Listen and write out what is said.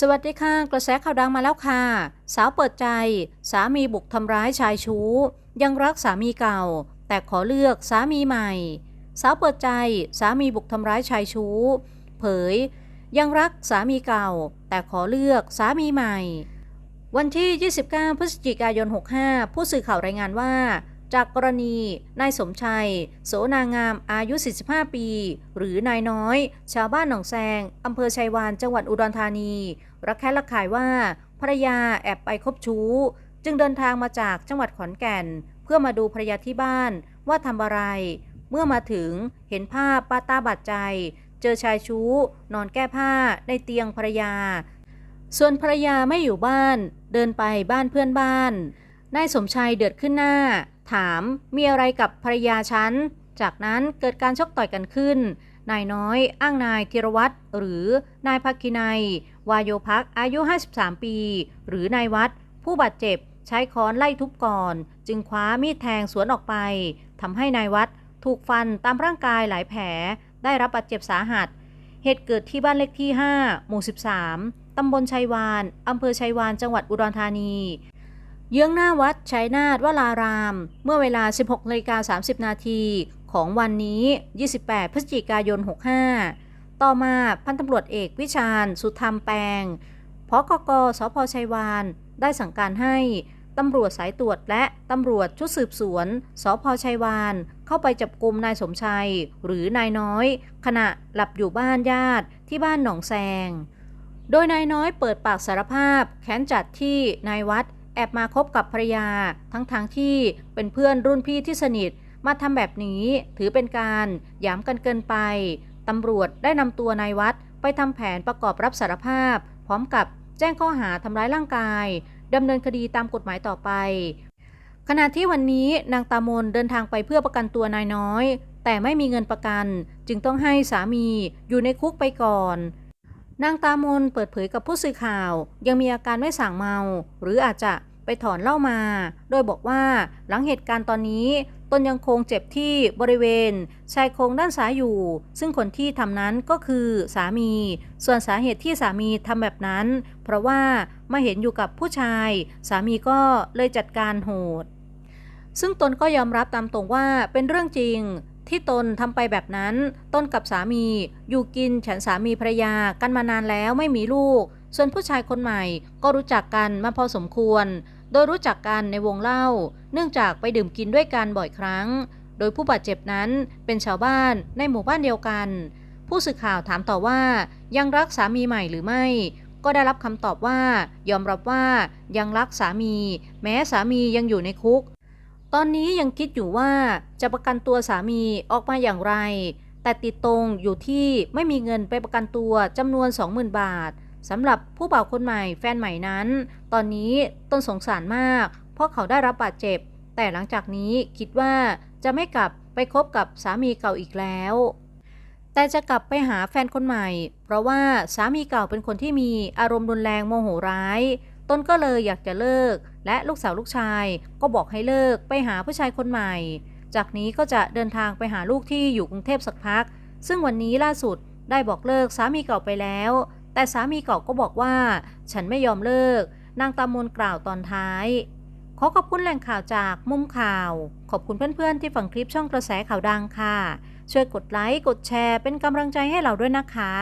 สวัสดีค่ะ กระแสข่าวดังมาแล้วค่ะ สาวเปิดใจ สามีบุกทำร้ายชายชู้ ยังรักสามีเก่า แต่ขอเลือกสามีใหม่ สาวเปิดใจ สามีบุกทำร้ายชายชู้ เผย ยังรักสามีเก่า แต่ขอเลือกสามีใหม่ วันที่ 29 พฤศจิกายน 65 ผู้สื่อข่าวรายงานว่า จากกรณีนายสมชัย โสนางามอายุ 45 ปี หรือนายน้อย ชาวบ้านหนองแซงอำเภอชัยวานจังหวัดอุดรธานี รักแค้นรักขายว่าภรรยาแอบไปคบชู้ จึงเดินทางมาจากจังหวัดขอนแก่น เพื่อมาดูภรรยาที่บ้านว่าทำอะไร เมื่อมาถึงเห็นภาพป้าตาบาดใจ เจอชายชู้ นอนแก้ผ้าในเตียงภรรยา ส่วนภรรยาไม่อยู่บ้าน เดินไปบ้านเพื่อนบ้านนายสมชัยเดือดขึ้นหน้า ถามมีอะไรกับภรรยาฉัน จากนั้นเกิดการชกต่อยกันขึ้น นายน้อย อ้างนายธีรวัตรหรือนายภักกินัย วายโยพักอายุ 53 ปี หรือนายวัด ผู้บาดเจ็บใช้ค้อนไล่ทุบก่อน จึงคว้ามีดแทงสวนออกไปทำให้นายวัดถูกฟันตามร่างกายหลายแผล ได้รับบาดเจ็บสาหัส เหตุเกิดที่บ้านเลขที่ 5 หมู่ 13 ตำบลชัยวาน อำเภอชัยวาน จังหวัดอุดรธานี เยื้องหน้าวัดชัยนาทวลาราม เมื่อเวลา 16นาฬิกา30 นาทีของวันนี้ 28 พฤศจิกายน 65 ต่อมาพันตำรวจเอกวิชาญ สุธรรมแปลงพกกสพชัยวาน ได้สั่งการให้ตำรวจสายตรวจและตำรวจชุดสืบสวนสพชัยวาน เข้าไปจับกลุ่มนายสมชัย หรือนายน้อย ขณะหลับอยู่บ้านญาติที่บ้านหนองแซง โดยนายน้อยเปิดปากสารภาพแค้นจัดที่นายวัด แอบมาคบกับภรรยา ทั้งๆทที่เป็นเพื่อนรุ่นพี่ที่สนิท มาทำแบบนี้ถือเป็นการหยามกันเกินไปตำรวจได้นำตัวนายวัดไปทำแผนประกอบรับสารภาพ พร้อมกับแจ้งข้อหาทำร้ายร่างกายดำเนินคดีตามกฎหมายต่อไป ขณะที่วันนี้นางตามนเดินทางไปเพื่อประกันตัวนายน้อย แต่ไม่มีเงินประกัน จึงต้องให้สามีอยู่ในคุกไปก่อน นางตามนเปิดเผยกับผู้สื่อข่าว ยังมีอาการไม่สั่งเมา หรืออาจจะไปถอนเหล้ามา โดยบอกว่าหลังเหตุการณ์ตอนนี้ตนยังคงเจ็บที่บริเวณชายโครงด้านซ้ายอยู่ ซึ่งคนที่ทำนั้นก็คือสามี ส่วนสาเหตุที่สามีทำแบบนั้น เพราะว่ามาเห็นอยู่กับผู้ชาย สามีก็เลยจัดการโหดซึ่งตนก็ยอมรับตามตรงว่าเป็นเรื่องจริง ที่ตนทำไปแบบนั้น ตนกับสามี อยู่กินฉันสามีภรรยากันมานานแล้วไม่มีลูก ส่วนผู้ชายคนใหม่ก็รู้จักกันมาพอสมควร โดยรู้จักกันในวงเล่า เนื่องจากไปดื่มกินด้วยกันบ่อยครั้ง โดยผู้บาดเจ็บนั้นเป็นชาวบ้านในหมู่บ้านเดียวกัน ผู้สื่อข่าวถามต่อว่า ยังรักสามีใหม่หรือไม่ก็ได้รับคำตอบว่า ยอมรับว่ายังรักสามี แม้สามียังอยู่ในคุก ตอนนี้ยังคิดอยู่ว่าจะประกันตัวสามีออกมาอย่างไร แต่ติดตรงอยู่ที่ไม่มีเงินไปประกันตัวจำนวน 20,000 บาทสำหรับผู้บ่าวคนใหม่แฟนใหม่นั้น ตอนนี้ต้นสงสารมาก เพราะเขาได้รับบาดเจ็บ แต่หลังจากนี้คิดว่าจะไม่กลับไปคบกับสามีเก่าอีกแล้ว แต่จะกลับไปหาแฟนคนใหม่ เพราะว่าสามีเก่าเป็นคนที่มีอารมณ์รุนแรงโมโหร้าย ตนก็เลยอยากจะเลิก และลูกสาวลูกชายก็บอกให้เลิกไปหาผู้ชายคนใหม่ จากนี้ก็จะเดินทางไปหาลูกที่อยู่กรุงเทพสักพัก ซึ่งวันนี้ล่าสุดได้บอกเลิกสามีเก่าไปแล้ว แต่สามีเก่าก็บอกว่า ฉันไม่ยอมเลิก นางตามนกล่าวตอนท้าย ขอขอบคุณแหล่งข่าวจากมุมข่าว ขอบคุณเพื่อนๆที่ฟังคลิปช่องกระแสข่าวดังค่ะ ช่วยกดไลค์กดแชร์เป็นกำลังใจให้เราด้วยนะคะ